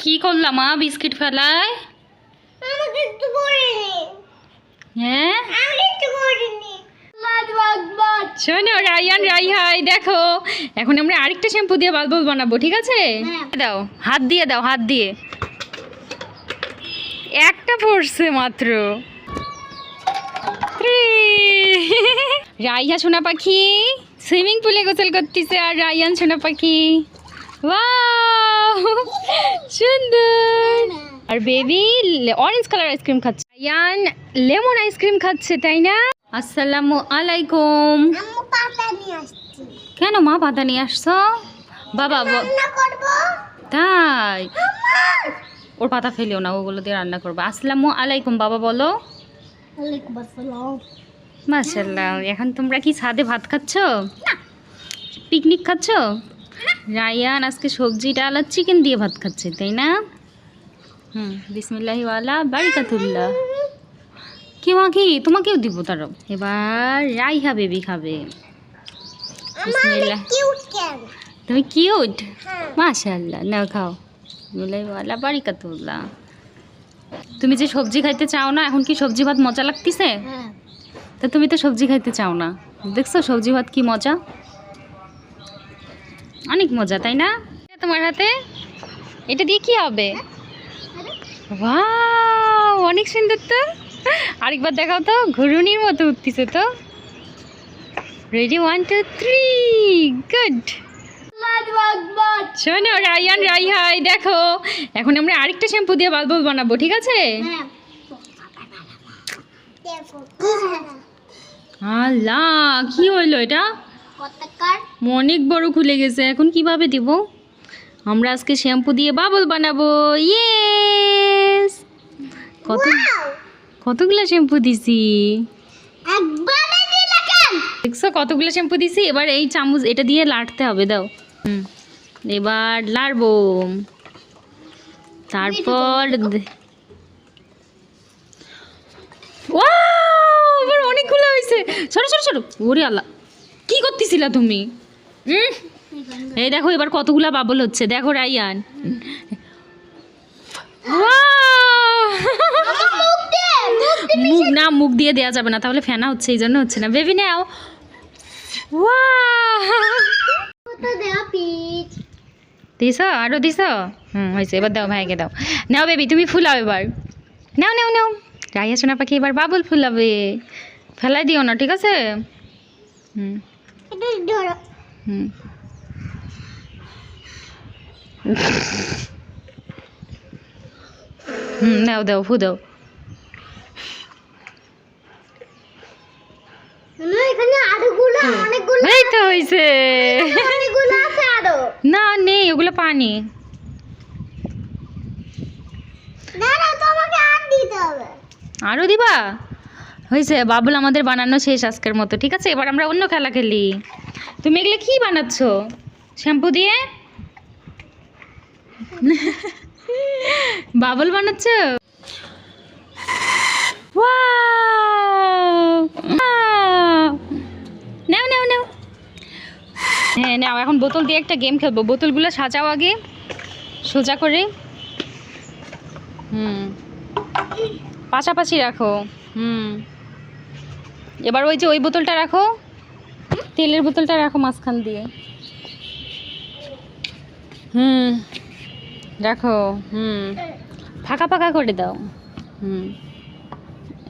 কি করলাম মা বিস্কিট ফেলায় হ্যাঁ? শোনো রায়ান রাইহাই দেখো। এখন আমরা আরেকটা শ্যাম্পু দিয়ে বাল বল বানাবো ঠিক আছে? হ্যাঁ। দাও হাত দিয়ে দাও হাত দিয়ে। একটা পড়ছে মাত্র। রাইহা সোনা পাখি সুইমিং পুলে গোসল করতেছে আর রায়ান সোনা পাখি। ওয়াও! সুন্দর। আর baby orange colour ice cream খাচ্ছে। রায়ান লেমন আইসক্রিম খাচ্ছে তাই না? আসসালামু আলাইকুম। কেন মা পাতা নিয়ে আসছো? বাবা তাই? ওর পাতা ফেলিও না ওগুলো দিয়ে রান্না করব। আসসালামু আলাইকুম বাবা বলো। মাশাল্লাহ এখন তোমরা কি ছাদে ভাত খাচ্ছ? পিকনিক খাচ্ছ? রায়ান আজকে সবজি ডাল আর চিকেন দিয়ে ভাত খাচ্ছে তাই না? হুম বিসমিল্লাহি ওয়ালা বারিকাতুল্লাহ। কি মা কি তোমাকেও দিব তারও এবার রাইহা বেবি খাবে। বিসমিল্লাহ। তুমি কিউট হ্যাঁ। মাশাল্লাহ নাও খাও। বিসমিল্লাহি ওয়ালা বারিকাতুল্লাহ। তুমি যে সবজি খাইতে চাও না এখন কি সবজি ভাত মজা লাগতেছে? হ্যাঁ। তা তুমি তো সবজি খাইতে চাও না। দেখছ সবজি ভাত কি মজা? অনেক মজা তাই না? তোমার হাতে? এটা দিয়ে কি হবে? অনেক সুন্দর তো। আরেকবার দেখাও তো ঘুরুনির মতো উঠতেছে তো। Ready one two three good শোনো রায়ান রাইহাই দেখো। এখন আমরা আরেকটা শ্যাম্পু দিয়ে বাল বল বানাবো ঠিক আছে? হ্যাঁ। আল্লাহ কি হইল এটা? অনেক বড় খুলে গেছে এখন কীভাবে দিব? আমরা আজকে শ্যাম্পু দিয়ে বাবল বানাবো ইয়েস কত কতগুলো শ্যাম্পু দিছি? দেখছ কতগুলো শ্যাম্পু দিছি? এবার এই চামচ এটা দিয়ে লাটতে হবে দাও। হুম এবার লাড়বো। তারপর অনেকগুলো হয়েছে সরো সরো সরো। ওরে আল্লাহ কি করতেছিলা তুমি? এই দেখো এবার কতগুলা বাবল হচ্ছে। দেখো রাইয়ান! মুখ না মুখ দিয়ে দেওয়া যাবে না তাহলে ফেনা হচ্ছে এই জন্য হচ্ছে না। বেবি নাও। পিচ। আরও দিছ? হুম হয়েছে এবার দাও ভাইকে দাও। নাও বেবি তুমি ফুলাও এবার। নাও নাও নাও। রাইয়া সোনা পাখি এবার বাবুল ফুলাবে। ফেলাই দিও না ঠিক আছে? হুম। হুম। হুম দাও দাও। ফু দাও এই তো হয়েছে আরও। না নেই ওগুলো পানি। আর দিবা? হয়েছে, বাবুল আমাদের বানানো শেষ আজকের মতো, ঠিক আছে? এবার আমরা অন্য খেলা খেলি। তুমি এগুলো কি বানাচ্ছ? শ্যাম্পু দিয়ে? বাবুল বানাচ্ছ? হ্যাঁ এখন বোতল দিয়ে একটা গেম খেলব। বোতলগুলো সাজাও আগে, সোজা করে। হুম, পাশাপাশি রাখো। হুম। এবার ওই যে ওই বোতলটা রাখো। তেলের বোতলটা রাখো মাঝখান দিয়ে। হুম, রাখো, হুম। ফাঁকা ফাঁকা করে দাও। হুম,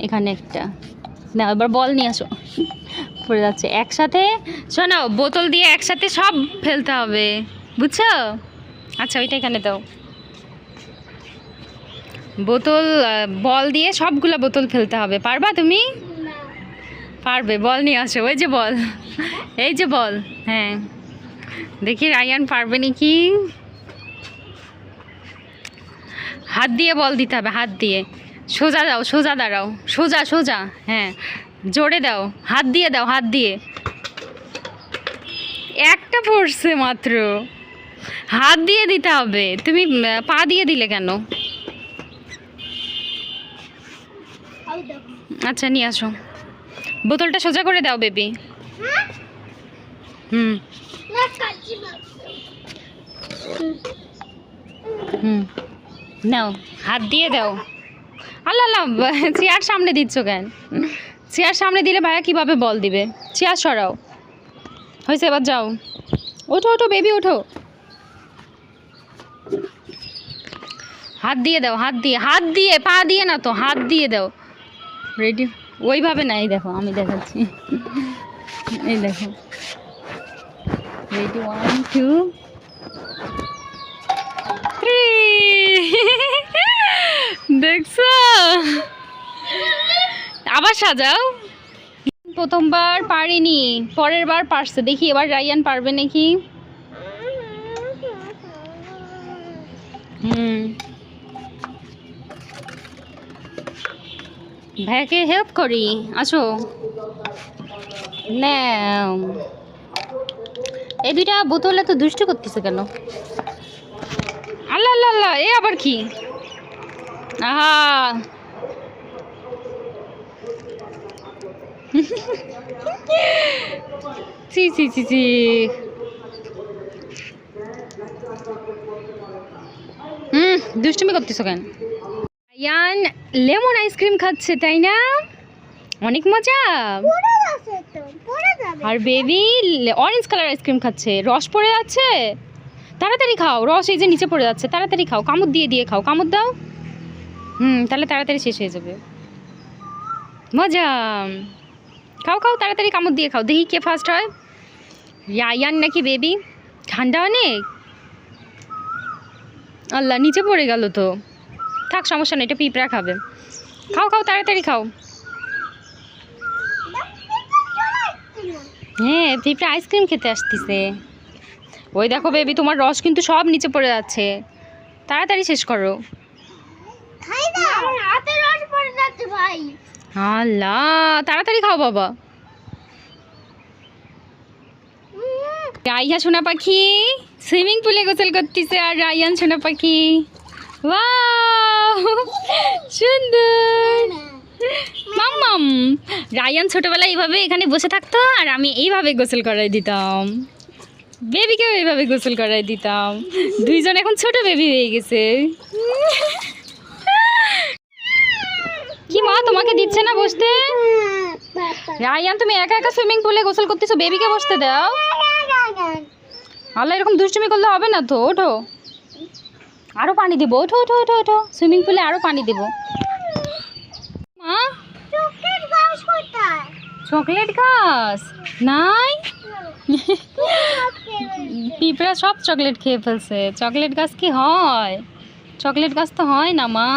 এখানে একটা। না এবার বল নিয়ে আসো। পড়ে যাচ্ছে। একসাথে শোনাও বোতল দিয়ে একসাথে সব ফেলতে হবে। বুঝছ? আচ্ছা ওইটা এখানে দাও। বোতল বল দিয়ে সবগুলো বোতল ফেলতে হবে। পারবা তুমি? পারবে বল নিয়ে আসো ওই যে বল এই যে বল হ্যাঁ। দেখি রায়ান পারবে নাকি? হাত দিয়ে বল দিতে হবে হাত দিয়ে। সোজা দাও সোজা দাঁড়াও সোজা সোজা হ্যাঁ। জোরে দাও হাত দিয়ে দাও হাত দিয়ে। একটা পড়ছে মাত্র। হাত দিয়ে দিতে হবে তুমি পা দিয়ে দিলে কেন? আচ্ছা নিয়ে আসো। বোতলটা সোজা করে দাও বেবি। হ্যাঁ? হুম। হুম। নাও হাত দিয়ে দাও। আল্লাহ আল্লাহ চেয়ার সামনে দিচ্ছ কেন? চেয়ার সামনে দিলে ভাইয়া কীভাবে বল দিবে? চেয়ার সরাও। হয়েছে এবার যাও। ওঠো ওঠো বেবি ওঠো। হাত দিয়ে দাও হাত দিয়ে হাত দিয়ে পা দিয়ে না তো হাত দিয়ে দাও। রেডি ওইভাবে না এই দেখো, আমি দেখাচ্ছি। এই দেখো। রেডি ওয়ান টু থ্রি দেখছ? আবার সাজাও। প্রথমবার পারিনি, পরের বার পারছে। দেখি এবার রাইয়ান পারবে নাকি? হুম। ভাইয়াকে হেল্প করি। আসো। নাও এই দুইটা বোতলে তো দুষ্টু করতেছে কেন? আল্লাহ আল্লাহ আল্লাহ, এ আবার কি? আহা। ছি ছি ছি ছি। হুম, দুষ্টুমি করতেছো কেন? ইয়ান লেমন আইসক্রিম খাচ্ছে তাই না? অনেক মজা। আর baby orange colour ice cream খাচ্ছে। রস পড়ে যাচ্ছে? তাড়াতাড়ি খাও রস এই যে নিচে পড়ে যাচ্ছে। তাড়াতাড়ি খাও কামড় দিয়ে দিয়ে খাও। কামড় দাও। হুম তাহলে তাড়াতাড়ি শেষ হয়ে যাবে। মজা। খাও খাও তাড়াতাড়ি কামড় দিয়ে খাও। দেখি কে ফার্স্ট হয়। ইয়ান নাকি বেবি ঠান্ডা অনেক? আল্লাহ নিচে পড়ে গেল তো। থাক সমস্যা নেই এটা পিঁপড়া খাবে। খাও খাও তাড়াতাড়ি খাও। হ্যাঁ পিঁপড়া আইসক্রিম খেতে আসতেছে। ওই দেখো বেবি তোমার রস কিন্তু সব নিচে পড়ে যাচ্ছে। তাড়াতাড়ি শেষ করো। আল্লাহ তাড়াতাড়ি খাও বাবা। রাইয়া সোনা পাখি সুইমিং পুলে গোসল করতেছে আর রায়ান সোনা পাখি। ওয়াও! সুন্দর। মাম্মাম রায়ান ছোটবেলায় এইভাবে এখানে বসে থাকতো আর আমি এইভাবে গোসল করাই দিতাম। বেবিকেও এইভাবে গোসল করাই দিতাম। দুইজন এখন ছোট বেবি হয়ে গেছে। কি মা তোমাকে দিচ্ছে না বসতে? রায়ান তুমি একা একা সুইমিং পুলে গোসল করতেছো বেবিকে বসতে দাও। আল্লাহ এরকম দুষ্টুমি করলে হবে না তো ওঠো। আরও পানি দেবো ওঠো ওঠো ওঠো ওঠো। সুইমিং পুলে আরও পানি দেবো। মা? চকলেট গাছ নাই? পিঁপড়া সব চকলেট খেয়ে ফেলছে। চকলেট গাছ কি হয়? চকলেট গাছ তো হয় না মা।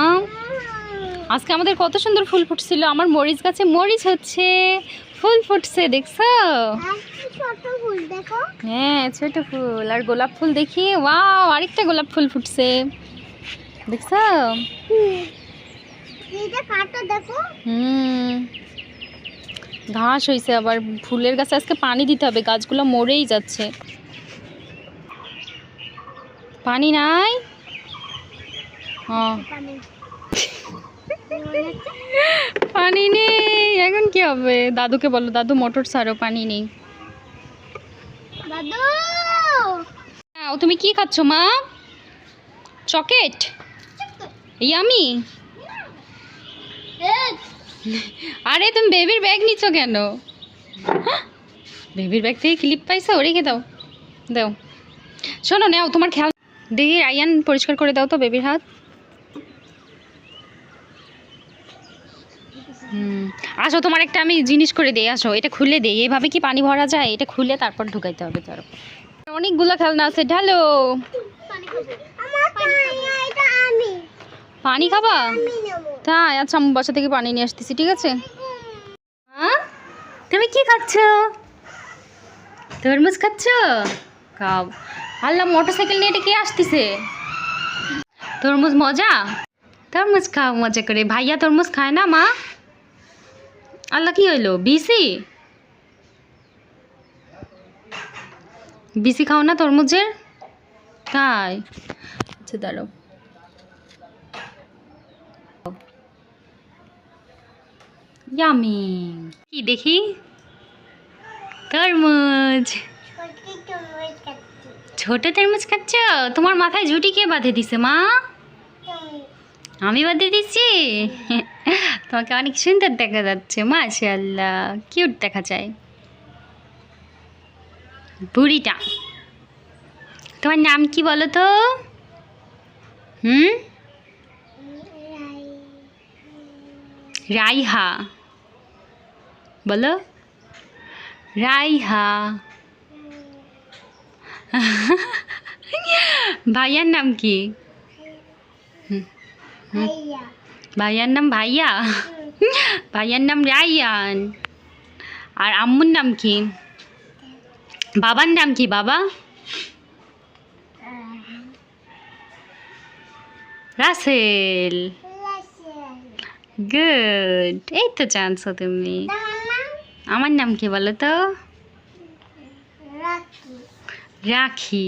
আজকে আমাদের কত সুন্দর ফুল ফুটছিল। আমার মরিচ গাছে মরিচ হচ্ছে। ফুল ফুটছে দেখছ? ছোট ফুল দেখো। হ্যাঁ ছোট ফুল। আর গোলাপ ফুল দেখি? ওয়াও আরেকটা গোলাপ ফুল ফুটছে। দেখছ? এইটা কাটা দেখো। হুম। ঘাস হয়েছে আবার। ফুলের গাছে আজকে পানি দিতে হবে গাছগুলো মরেই যাচ্ছে। পানি নাই? পানি নেই এখন কি হবে? দাদুকে বলো দাদু মোটর ছাড়ো পানি নেই। দাদু। তুমি কি খাচ্ছ, মা? Chocolate yummy? আরে, তুমি বেবির ব্যাগ নিচ্ছ কেন? বেবির ব্যাগ থেকে ক্লিপ পাইছো? রেখে দাও। দাও। শোনো, নাও, তোমার খেয়াল দেখি, আয়ান, পরিষ্কার করে দাও তো বেবির হাত। আসো, তোমার একটা আমি জিনিস করে দিই, আসো। এটা খুলে দিই। এভাবে কি পানি ভরা যায়? এটা খুলে তারপর ঢুকাইতে হবে উপর। অনেকগুলো খেলনা আছে, ঢালো। পানি খাব? তাই আচ্ছা আমি বাসা থেকে পানি নিয়ে আসতেছি, ঠিক আছে? হ্যাঁ তুমি কি খাচ্ছ? তরমুজ খাচ্ছ? খাও। আল্লাহ মোটর সাইকেল নিয়ে এটা কে আসতেছে? তরমুজ মজা? তরমুজ খাও, মজা করে। ভাইয়া তরমুজ খায় না, মা? আল্লাহ, কি হইল? বিসি? বিসি খাও না তরমুজের? তাই। আচ্ছা দাঁড়াও। ইয়ামি। কি দেখি? তরমুজ। ছোটি তরমুজ খাচ্ছ? তোমার মাথায় ঝুটি কে বাঁধে দিছে, মা? আমি বাদে দিচ্ছি? তোমাকে অনেক সুন্দর দেখা যাচ্ছে মাশাল্লাহ কিউট দেখা যায়। বুড়িটা। তোমার নাম কি বলো তো? হুম? রাইহা। বলো। রাইহা। ভাইয়ার নাম কি? ভাইয়া। ভাইয়ার নাম ভাইয়া ভাইয়ার নাম রাইয়ান আর আম্মুর নাম কি বাবার নাম কি বাবা রাসেল গুড এই তো জানছো তুমি আমার নাম কি বলো তো রাখি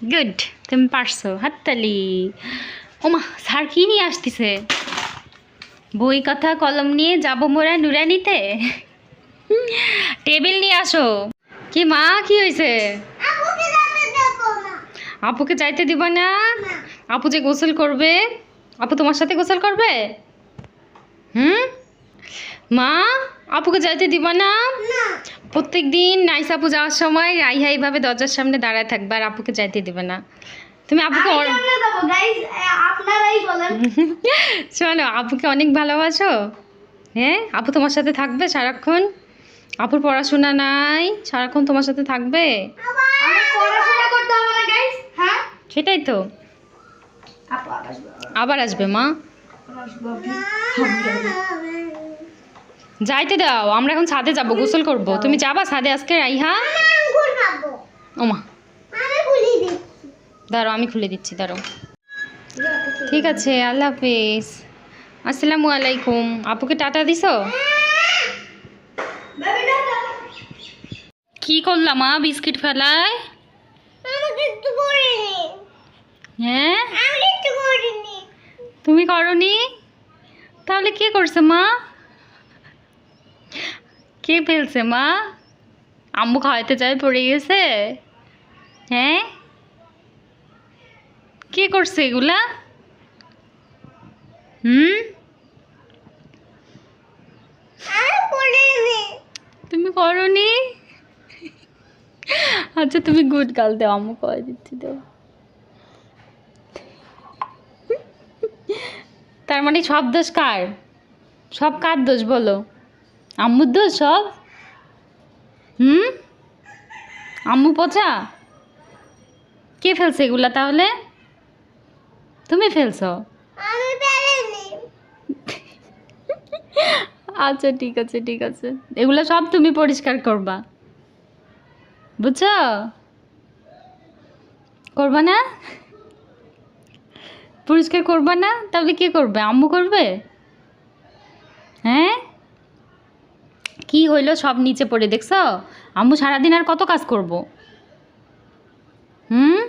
গুড তুমি পারছ হাততালি ওমা স্যার কি নিয়ে আসতেছে বই কথা কলম নিয়ে যাব মোরা নুরানিতে? টেবিল নিয়ে আসো। কি মা কি হয়েছে আপুকে যাইতে দিব না? আপু যে গোসল করবে? আপু তোমার সাথে গোসল করবে? হুম? মা আপুকে যাইতে দিব না? না। প্রত্যেক দিন নাইস আপু যাওয়ার সময় রাইহা এইভাবে দরজার সামনে দাঁড়ায় থাকবে আর আপুকে যাইতে দিবে না। তুমি আপুকে আমি অন- কেমনে দেবো গাইস আপনারাই বলেন। শোনো আপুকে অনেক ভালোবাসো। হ্যাঁ আপু তোমার সাথে থাকবে সারাক্ষণ। আপুর পড়াশোনা নাই সারাক্ষণ তোমার সাথে থাকবে? আমি পড়াশোনা করতে হবে না গাইস হ্যাঁ? সেটাই তো। আবার আসবে মা। যাইতে দাও আমরা এখন ছাদে যাব গোসল করব। তুমি যাবা ছাদে আজকে রাইহা? ওমা। দাঁড়ো আমি খুলে দিচ্ছি দাঁড়ো ঠিক আছে, আল্লাহ হাফিজ। আসসালামু আলাইকুম। আপুকে টাটা ডাক্তার কি করলাম মা বিস্কিট ফেলায়? হ্যাঁ? তুমি করনি? তাহলে কে করছে মা? কে ফেলছে মা? আম্মু খাওয়াইতে চাই পড়ে গেছে হ্যাঁ কে করছে এগুলা? হুম? আমি তুমি করনি? আচ্ছা তুমি গুড গাল দাও আম্মু করে দিচ্ছি দাও। তার মানে সব দোষ কার? সব কার দোষ বলো? আম্মুর দোষ সব? হুম? আম্মু পচা? কে ফেলছে এগুলা তাহলে? তুমি ফেলছো? আচ্ছা ঠিক আছে ঠিক আছে। এগুলো সব তুমি পরিষ্কার করবা। বুঝছ? করবা না? পরিষ্কার করবা না? তাহলে কে করবে? আম্মু করবে? হ্যাঁ? কি হইল সব নিচে পড়ে দেখছ? আম্মু সারাদিন আর কত কাজ করব? হুম?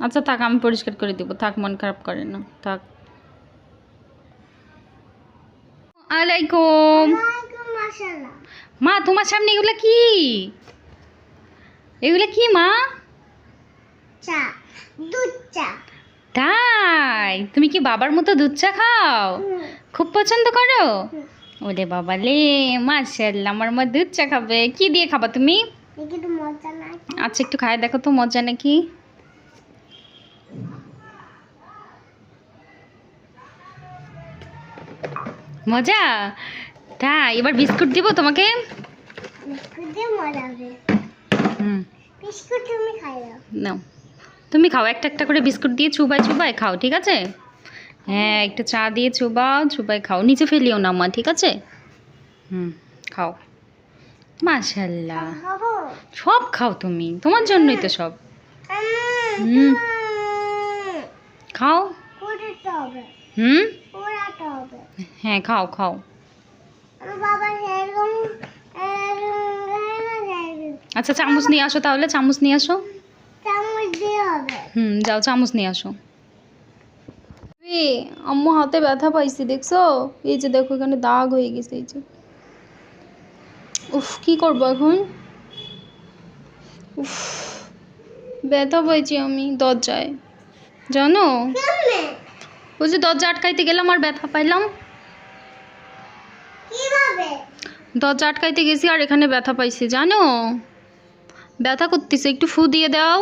আচ্ছা থাক আমি পরিষ্কার করে দেবো। থাক মন খারাপ করে না। থাক। আলাইকুম। মা তোমার সামনে এগুলো কি? এগুলো কি মা? চা দুধ চা। তাই? তুমি কি বাবার মতো দুধ চা খাও? খুব পছন্দ করো? ওরে বাবা লে মাশাল্লাহ আমার মা দুধ চা খাবে। কি দিয়ে খাবা তুমি? আচ্ছা একটু খায় দেখো তো মজা নাকি? মজা? তাই এবার বিস্কুট দিব তোমাকে? নাও। তুমি খাও একটা একটা করে বিস্কুট দিয়ে চুবাই চুবাই খাও ঠিক আছে? হ্যাঁ একটা চা দিয়ে চুবাও চুবাই খাও। নিচে ফেলিও না মা ঠিক আছে? হুম খাও। মাশাল্লাহ সব খাও তুমি। তোমার জন্যই তো সব। হুম। খাও। হুম? হ্যাঁ খাও খাও। আচ্ছা চামচ নিয়ে আসো তাহলে চামচ নিয়ে আসো। চামচ দিয়ে হবে হুম যাও চামচ নিয়ে আসো। আম্মু হাতে ব্যথা পাইছি দেখছ? এই যে দেখো এখানে দাগ হয়ে গেছে এই যে। উফ কি করব এখন? উফ ব্যথা পাইছি আমি দরজায়। জানো? ওই যে দরজা আটকাইতে গেলাম আর ব্যথা পাইলাম। দরজা আটকাইতে গেছি আর এখানে ব্যথা পাইছি জানো? ব্যথা করতেছে একটু ফু দিয়ে দাও।